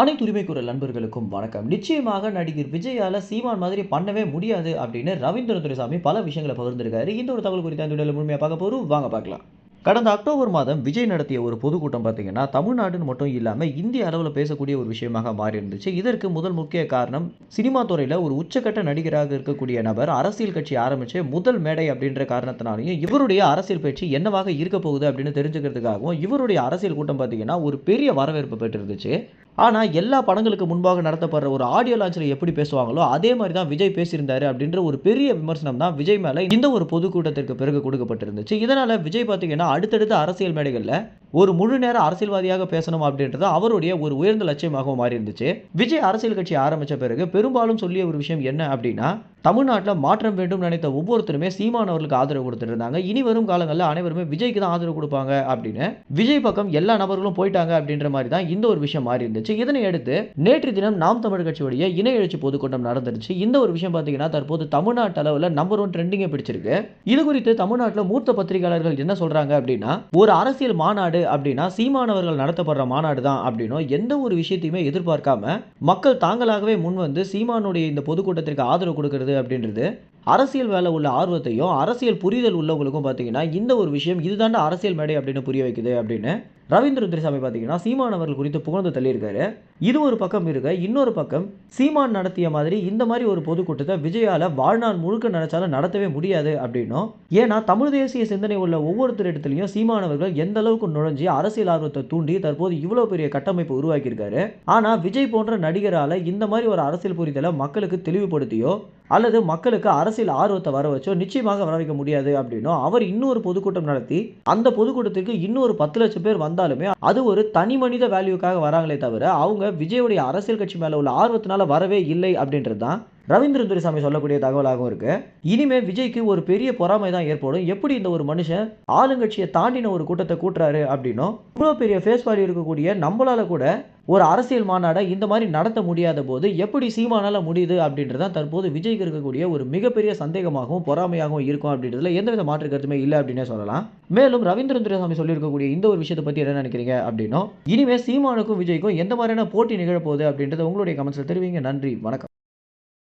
அனைத்து உரிமை நண்பர்களுக்கும் வணக்கம். நிச்சயமாக நடிகர் விஜயால சீமான் மாதிரி பண்ணவே முடியாது அப்படின்னு ரவீந்திர துரைசாமி பல விஷயங்களை பகிர்ந்திருக்காரு. இந்த ஒரு தகவல் குறித்த அந்த முழுமையாக பார்க்க போறோம். வாங்க பார்க்கலாம். கடந்த அக்டோபர் மாதம் விஜய் நடத்திய ஒரு பொதுக்கூட்டம் பார்த்தீங்கன்னா தமிழ்நாடுன்னு மட்டும் இல்லாமல் இந்திய அளவில் பேசக்கூடிய ஒரு விஷயமாக மாறி இருந்துச்சு இதற்கு முதல் முக்கிய காரணம் சினிமா துறையில் ஒரு உச்சக்கட்ட நடிகராக இருக்கக்கூடிய நபர் அரசியல் கட்சி ஆரம்பித்து முதல் மேடை அப்படின்ற காரணத்தினாலையும் இவருடைய அரசியல் பேச்சு என்னவாக இருக்க போகுது அப்படின்னு தெரிஞ்சுக்கிறதுக்காகவும் இவருடைய அரசியல் கூட்டம் பார்த்தீங்கன்னா ஒரு பெரிய வரவேற்பு பெற்றிருந்துச்சு. ஆனால் எல்லா படங்களுக்கு முன்பாக நடத்தப்படுற ஒரு ஆடியோ லான்ச்சில் எப்படி பேசுவாங்களோ அதே மாதிரி தான் விஜய் பேசியிருந்தாரு அப்படின்ற ஒரு பெரிய விமர்சனம் தான் விஜய் மேலே இந்த ஒரு பொதுக்கூட்டத்திற்கு பிறகு கொடுக்கப்பட்டிருந்துச்சு. இதனால் விஜய் பார்த்தீங்கன்னா அடுத்தடுத்த அரசியல் மேடைகளில் ஒரு முழு நேர அரசியல்வாதியாக பேசணும் அப்படின்றது அவருடைய ஒரு உயர்ந்த லட்சியமாகவும் மாறி இருந்துச்சு விஜய் அரசியல் கட்சி ஆரம்பித்த பிறகு பெரும்பாலும் சொல்லிய ஒரு விஷயம் என்ன அப்படின்னா தமிழ்நாட்டில் மாற்றம் வேண்டும் நினைத்த ஒவ்வொருத்தருமே சீமான் அவர்களுக்கு ஆதரவு கொடுத்துட்டு இருந்தாங்க. இனி வரும் காலங்களில் அனைவருமே விஜய்க்கு தான் ஆதரவு கொடுப்பாங்க அப்படின்னு விஜய் பக்கம் எல்லா நபர்களும் போயிட்டாங்க அப்படின்ற மாதிரி தான் இந்த ஒரு விஷயம் மாறி இருந்துச்சு இதனை அடுத்து நேற்று தினம் நாம் தமிழ் கட்சியுடைய இணை எழுச்சி பொதுக்கூட்டம் நடந்துருச்சு. இந்த ஒரு விஷயம் பார்த்தீங்கன்னா தற்போது தமிழ்நாட்டு அளவில் நம்பர் ஒன் ட்ரெண்டிங்கை பிடிச்சிருக்கு. இது குறித்து தமிழ்நாட்டில் மூத்த பத்திரிகையாளர்கள் என்ன சொல்றாங்க அப்படின்னா ஒரு அரசியல் மாநாடு அப்படின்னா சீமானவர்கள் நடத்தப்படுற மாநாடு தான் அப்படின்னும் எந்த ஒரு விஷயத்தையுமே எதிர்பார்க்காம மக்கள் தாங்களாகவே முன் வந்து சீமானுடைய இந்த பொதுக்கூட்டத்திற்கு ஆதரவு கொடுக்கிறது அப்படின்றது. அரசியல் வேலை உள்ள ஆர்வத்தையும் அரசியல் புரிதல் உள்ளவங்களுக்கும் பார்த்தீங்கன்னா இந்த ஒரு விஷயம் இதுதாண்ட அரசியல் மேடை அப்படின்னு புரிய வைக்குது அப்படின்னு ரவீந்திர துரைசாமி பார்த்தீங்கன்னா சீமான் அவர்கள் குறித்து புகழ்ந்து தள்ளியிருக்காரு. இது ஒரு பக்கம் இருக்க இன்னொரு பக்கம் சீமான் நடத்திய மாதிரி இந்த மாதிரி ஒரு பொதுக்கூட்டத்தை விஜயால வாழ்நாள் முழுக்க நினைச்சாலும் நடத்தவே முடியாது அப்படின்னும் ஏன்னா தமிழ் தேசிய சிந்தனை உள்ள ஒவ்வொருத்தர் இடத்துலையும் சீமானவர்கள் எந்த அளவுக்கு நுழைஞ்சி அரசியல் ஆர்வத்தை தூண்டி தற்போது இவ்வளோ பெரிய கட்டமைப்பு உருவாக்கியிருக்காரு. ஆனால் விஜய் போன்ற நடிகரால் இந்த மாதிரி ஒரு அரசியல் புரிதலை மக்களுக்கு தெளிவுபடுத்தியோ அல்லது மக்களுக்கு அரசியல் ஆர்வத்தை வர வச்சோ நிச்சயமாக வர வைக்க முடியாது அப்படின்னும் அவர் இன்னொரு பொதுக்கூட்டம் நடத்தி அந்த பொதுக்கூட்டத்திற்கு இன்னொரு பத்து லட்சம் பேர் வந்து வந்தாலுமே அது ஒரு தனி மனித வேல்யூக்காக வராங்களே தவிர அவங்க விஜயுடைய அரசியல் கட்சி மேலே உள்ள ஆர்வத்தினால வரவே இல்லை அப்படின்றது தான் ரவீந்திரன் துரைசாமி சொல்லக்கூடிய தகவலாகவும் இருக்கு. இனிமே விஜய்க்கு ஒரு பெரிய பொறாமை தான் ஏற்படும். எப்படி இந்த ஒரு மனுஷன் ஆளுங்கட்சியை தாண்டின ஒரு கூட்டத்தை கூட்டுறாரு அப்படின்னும் இவ்வளோ பெரிய ஃபேஸ் வேல்யூ இருக்கக்கூடிய நம்மளால கூட ஒரு அரசியல் மாநாடை இந்த மாதிரி நடத்த முடியாத போது எப்படி சீமானால முடியுது அப்படின்றது தான் தற்போது விஜய்க்கு இருக்கக்கூடிய ஒரு மிகப்பெரிய சந்தேகமாகவும் பொறாமையாகவும் இருக்கும் அப்படின்றதுல எந்தவித மாற்று கருத்துமே இல்லை அப்படின்னே சொல்லலாம். மேலும் ரவீந்திரன் துரைசாமி சொல்லியிருக்கக்கூடிய இந்த ஒரு விஷயத்தை பற்றி என்ன நினைக்கிறீங்க அப்படின்னும் இனிமேல் சீமானுக்கும் விஜய்க்கும் எந்த மாதிரியான போட்டி நிகழப்போகுது அப்படின்றத உங்களுடைய கமெண்ட்ஸில் தெரிவிங்க. நன்றி வணக்கம்.